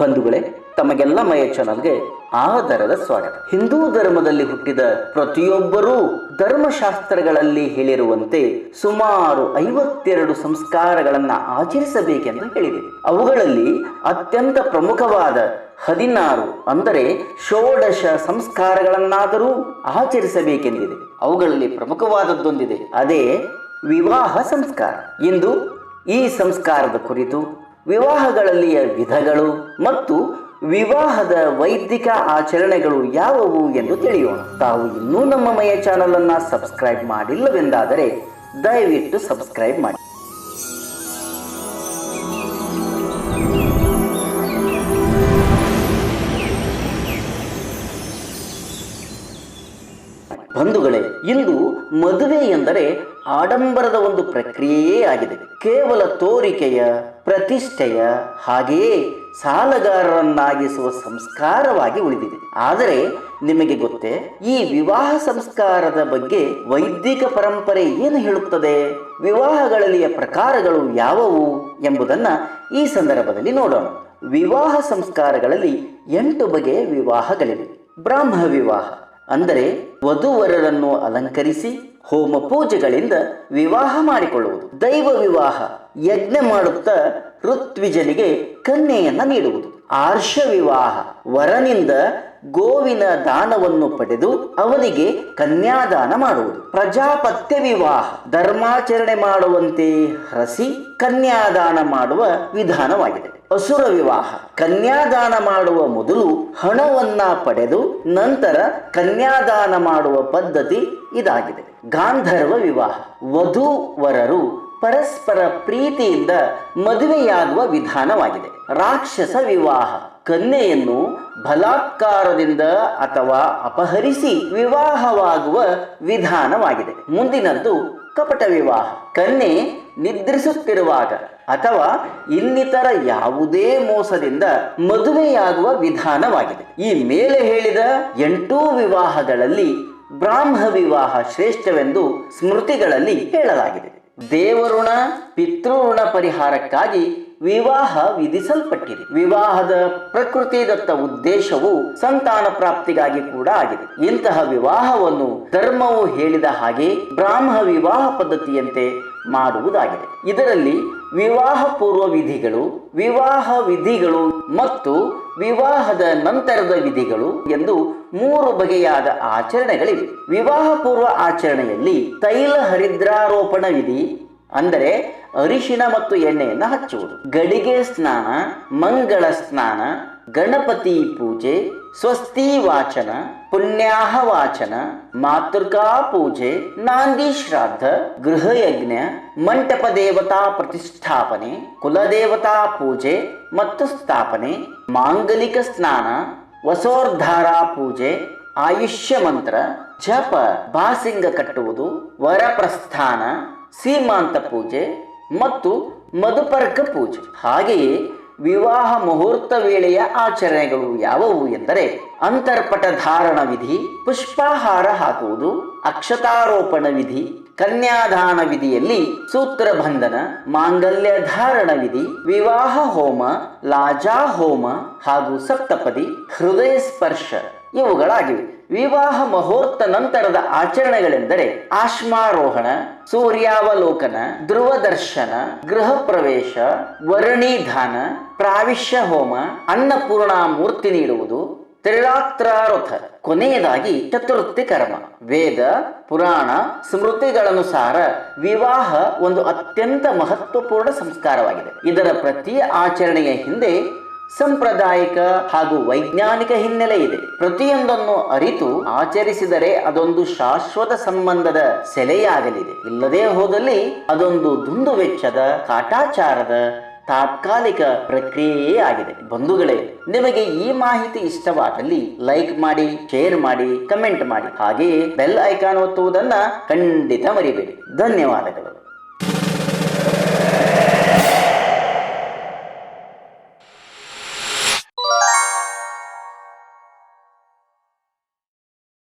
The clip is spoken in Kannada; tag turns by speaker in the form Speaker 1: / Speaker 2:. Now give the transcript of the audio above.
Speaker 1: ಬಂಧುಗಳೇ, ತಮಗೆಲ್ಲ ಮಯ ಚಾನಲ್ಗೆ ಆದರದ ಸ್ವಾಗತ. ಹಿಂದೂ ಧರ್ಮದಲ್ಲಿ ಹುಟ್ಟಿದ ಪ್ರತಿಯೊಬ್ಬರೂ ಧರ್ಮಶಾಸ್ತ್ರಗಳಲ್ಲಿ ಹೇಳಿರುವಂತೆ ಸುಮಾರು ಐವತ್ತೆರಡು ಸಂಸ್ಕಾರಗಳನ್ನ ಆಚರಿಸಬೇಕೆಂದು ಹೇಳಿದೆ ಅವುಗಳಲ್ಲಿ ಅತ್ಯಂತ ಪ್ರಮುಖವಾದ ಹದಿನಾರು ಅಂದರೆ ಷೋಡಶ ಸಂಸ್ಕಾರಗಳನ್ನಾದರೂ ಆಚರಿಸಬೇಕೆಂದಿದೆ. ಅವುಗಳಲ್ಲಿ ಪ್ರಮುಖವಾದದ್ದೊಂದಿದೆ. ಅದೇ ವಿವಾಹ ಸಂಸ್ಕಾರ. ಇಂದು ಈ ಸಂಸ್ಕಾರದ ಕುರಿತು ವಿವಾಹಗಳಲ್ಲಿಯ ವಿಧಗಳು ಮತ್ತು ವಿವಾಹದ ವೈದಿಕ ಆಚರಣೆಗಳು ಯಾವುವು ಎಂದು ತಿಳಿಯೋಣ. ತಾವು ಇನ್ನೂ ನಮ್ಮ ಮಯ ಚಾನಲ್ ಅನ್ನ ಸಬ್ಸ್ಕ್ರೈಬ್ ಮಾಡಿಲ್ಲವೆಂದಾದರೆ ದಯವಿಟ್ಟು ಸಬ್ಸ್ಕ್ರೈಬ್ ಮಾಡಿ. ಬಂಧುಗಳೇ, ಇಂದು ಮದುವೆ ಎಂದರೆ ಆಡಂಬರದ ಒಂದು ಪ್ರಕ್ರಿಯೆಯೇ ಆಗಿದೆ. ಕೇವಲ ತೋರಿಕೆಯ, ಪ್ರತಿಷ್ಠೆಯ ಹಾಗೆಯೇ ಸಾಲಗಾರರನ್ನಾಗಿಸುವ ಸಂಸ್ಕಾರವಾಗಿ ಉಳಿದಿದೆ. ಆದರೆ ನಿಮಗೆ ಗೊತ್ತೇ, ಈ ವಿವಾಹ ಸಂಸ್ಕಾರದ ಬಗ್ಗೆ ವೈದಿಕ ಪರಂಪರೆ ಏನು ಹೇಳುತ್ತದೆ? ವಿವಾಹಗಳಲ್ಲಿಯ ಪ್ರಕಾರಗಳು ಯಾವುವು ಎಂಬುದನ್ನ ಈ ಸಂದರ್ಭದಲ್ಲಿ ನೋಡೋಣ. ವಿವಾಹ ಸಂಸ್ಕಾರಗಳಲ್ಲಿ ಎಂಟು ಬಗೆಯ ವಿವಾಹಗಳಿವೆ. ಬ್ರಾಹ್ಮ ವಿವಾಹ ಅಂದರೆ ವಧುವರರನ್ನು ಅಲಂಕರಿಸಿ ಹೋಮ ಪೂಜೆಗಳಿಂದ ವಿವಾಹ ಮಾಡಿಕೊಳ್ಳುವುದು. ದೈವ ವಿವಾಹ ಯಜ್ಞ ಮಾಡುತ್ತಾ ಋತ್ವಿಜನಿಗೆ ಕನ್ಯೆಯನ್ನ ನೀಡುವುದು. ಆರ್ಷ ವಿವಾಹ ವರನಿಂದ ಗೋವಿನ ದಾನವನ್ನು ಪಡೆದು ಅವನಿಗೆ ಕನ್ಯಾದಾನ ಮಾಡುವುದು. ಪ್ರಜಾಪತ್ಯ ವಿವಾಹ ಧರ್ಮಾಚರಣೆ ಮಾಡುವಂತೆ ಹರಸಿ ಕನ್ಯಾದಾನ ಮಾಡುವ ವಿಧಾನವಾಗಿದೆ. ಅಸುರ ವಿವಾಹ. ಕನ್ಯಾದಾನ ಮಾಡುವ ಮೊದಲು ಹಣವನ್ನ ಪಡೆದು ನಂತರ ಕನ್ಯಾದಾನ ಮಾಡುವ ಪದ್ಧತಿ ಇದಾಗಿದೆ. ಗಾಂಧರ್ವ ವಿವಾಹ. ವಧು ವರರು ಪರಸ್ಪರ ಪ್ರೀತಿಯಿಂದ ಮದುವೆಯಾಗುವ ವಿಧಾನವಾಗಿದೆ. ರಾಕ್ಷಸ ವಿವಾಹ. ಕನ್ಯೆಯನ್ನು ಬಲಾತ್ಕಾರದಿಂದ ಅಥವಾ ಅಪಹರಿಸಿ ವಿವಾಹವಾಗುವ ವಿಧಾನವಾಗಿದೆ. ಮುಂದಿನದ್ದು ಕಪಟ ವಿವಾಹ. ಕನ್ಯೆ ನಿದ್ರಿಸುತ್ತಿರುವಾಗ ಅಥವಾ ಇನ್ನಿತರ ಯಾವುದೇ ಮೋಸದಿಂದ ಮದುವೆಯಾಗುವ ವಿಧಾನವಾಗಿದೆ. ಈ ಮೇಲೆ ಹೇಳಿದ ಎಂಟೂ ವಿವಾಹಗಳಲ್ಲಿ ಬ್ರಾಹ್ಮ ವಿವಾಹ ಶ್ರೇಷ್ಠವೆಂದು ಸ್ಮೃತಿಗಳಲ್ಲಿ ಹೇಳಲಾಗಿದೆ. ದೇವಋಣ, ಪಿತೃಋಣ ಪರಿಹಾರಕ್ಕಾಗಿ ವಿವಾಹ ವಿಧಿಸಲ್ಪಟ್ಟಿದೆ. ವಿವಾಹದ ಪ್ರಕೃತಿದತ್ತ ಉದ್ದೇಶವು ಸಂತಾನ ಪ್ರಾಪ್ತಿಗಾಗಿ ಕೂಡ ಆಗಿದೆ. ಇಂತಹ ವಿವಾಹವನ್ನು ಧರ್ಮವು ಹೇಳಿದ ಹಾಗೆ ಬ್ರಾಹ್ಮ ವಿವಾಹ ಪದ್ಧತಿಯಂತೆ ಮಾಡುವುದಾಗಿದೆ. ಇದರಲ್ಲಿ ವಿವಾಹ ಪೂರ್ವ ವಿಧಿಗಳು, ವಿವಾಹ ವಿಧಿಗಳು ಮತ್ತು ವಿವಾಹದ ನಂತರದ ವಿಧಿಗಳು ಎಂದು ಮೂರು ಬಗೆಯಾದ ಆಚರಣೆಗಳಿವೆ. ವಿವಾಹ ಪೂರ್ವ ಆಚರಣೆಯಲ್ಲಿ ತೈಲ ಹರಿದ್ರಾರೋಪಣ ವಿಧಿ, ಅಂದರೆ ಅರಿಶಿನ ಮತ್ತು ಎಣ್ಣೆಯನ್ನು ಹಚ್ಚುವುದು. ಗಡಿಗೆ ಸ್ನಾನ, ಮಂಗಳ ಸ್ನಾನ, ಗಣಪತಿ ಪೂಜೆ ಸ್ವಸ್ತಿ ವಾಚನ ಪುಣ್ಯಾಹ ವಾಚನ ಮಾತೃಕಾ ಪೂಜೆ ನಾಂದಿ ಶ್ರಾದ್ದ ಗೃಹಯಜ್ಞ ಮಂಟಪ ದೇವತಾ ಪ್ರತಿಷ್ಠಾಪನೆ, ಕುಲದೇವತಾ ಪೂಜೆ ಮತ್ತು ಸ್ಥಾಪನೆ, ಮಾಂಗಲಿಕ ಸ್ನಾನ, ವಸೋರ್ಧಾರ ಪೂಜೆ, ಆಯುಷ್ಯ ಮಂತ್ರ, ಜಪ ಬಾಸಿಂಗ ಕಟ್ಟುವುದು ವರಪ್ರಸ್ಥಾನ ಸೀಮಾಂತ ಪೂಜೆ ಮತ್ತು ಮಧುಪರ್ಕ ಪೂಜೆ. ಹಾಗೆಯೇ ವಿವಾಹ ಮುಹೂರ್ತ ವೇಳೆಯ ಆಚರಣೆಗಳು ಯಾವುವು ಎಂದರೆ ಅಂತರ್ಪಟ ಧಾರಣ ವಿಧಿ, ಪುಷ್ಪಾಹಾರ ಹಾಕುವುದು, ಅಕ್ಷತಾರೋಪಣ ವಿಧಿ, ಕನ್ಯಾದಾನ ವಿಧಿಯಲ್ಲಿ ಸೂತ್ರ ಬಂಧನ, ಮಾಂಗಲ್ಯ ಧಾರಣ ವಿಧಿ, ವಿವಾಹ ಹೋಮ, ಲಾಜಾ ಹೋಮ ಹಾಗೂ ಸಪ್ತಪದಿ ಹೃದಯ ಸ್ಪರ್ಶ ಇವುಗಳಾಗಿವೆ. ವಿವಾಹ ಮುಹೂರ್ತ ನಂತರದ ಆಚರಣೆಗಳೆಂದರೆ ಆಶ್ಮಾರೋಹಣ, ಸೂರ್ಯಾವಲೋಕನ ಧ್ರುವ ದರ್ಶನ ಗೃಹ ಪ್ರವೇಶ, ವರ್ಣಿಧಾನ, ಪ್ರಾವಿಶ್ಯ ಹೋಮ ಅನ್ನಪೂರ್ಣ ಮೂರ್ತಿ ನೀಡುವುದು, ತ್ರಿರಾತ್ರಾರಥ. ಕೊನೆಯದಾಗಿ ಚತುರ್ಥಿ ಕರ್ಮ. ವೇದ, ಪುರಾಣ, ಸ್ಮೃತಿಗಳನುಸಾರ ವಿವಾಹ ಒಂದು ಅತ್ಯಂತ ಮಹತ್ವಪೂರ್ಣ ಸಂಸ್ಕಾರವಾಗಿದೆ. ಇದರ ಪ್ರತಿ ಆಚರಣೆಯ ಹಿಂದೆ ಸಾಂಪ್ರದಾಯಿಕ ಹಾಗೂ ವೈಜ್ಞಾನಿಕ ಹಿನ್ನೆಲೆ ಇದೆ. ಪ್ರತಿಯೊಂದನ್ನು ಅರಿತು ಆಚರಿಸಿದರೆ ಅದೊಂದು ಶಾಶ್ವತ ಸಂಬಂಧದ ಸೆಲೆಯಾಗಲಿದೆ. ಇಲ್ಲದೆ ಹೋದಲ್ಲಿ ಅದೊಂದು ದುಂದು ವೆಚ್ಚದ ಕಾಟಾಚಾರದ, ತಾತ್ಕಾಲಿಕ ಪ್ರಕ್ರಿಯೆಯೇ ಆಗಿದೆ. ಬಂಧುಗಳೇ, ನಿಮಗೆ ಈ ಮಾಹಿತಿ ಇಷ್ಟವಾದಲ್ಲಿ ಲೈಕ್ ಮಾಡಿ, ಶೇರ್ ಮಾಡಿ, ಕಮೆಂಟ್ ಮಾಡಿ. ಹಾಗೆಯೇ ಬೆಲ್ ಐಕಾನ್ ಒತ್ತುವುದನ್ನ ಖಂಡಿತ ಮರಿಬೇಡಿ. ಧನ್ಯವಾದಗಳು.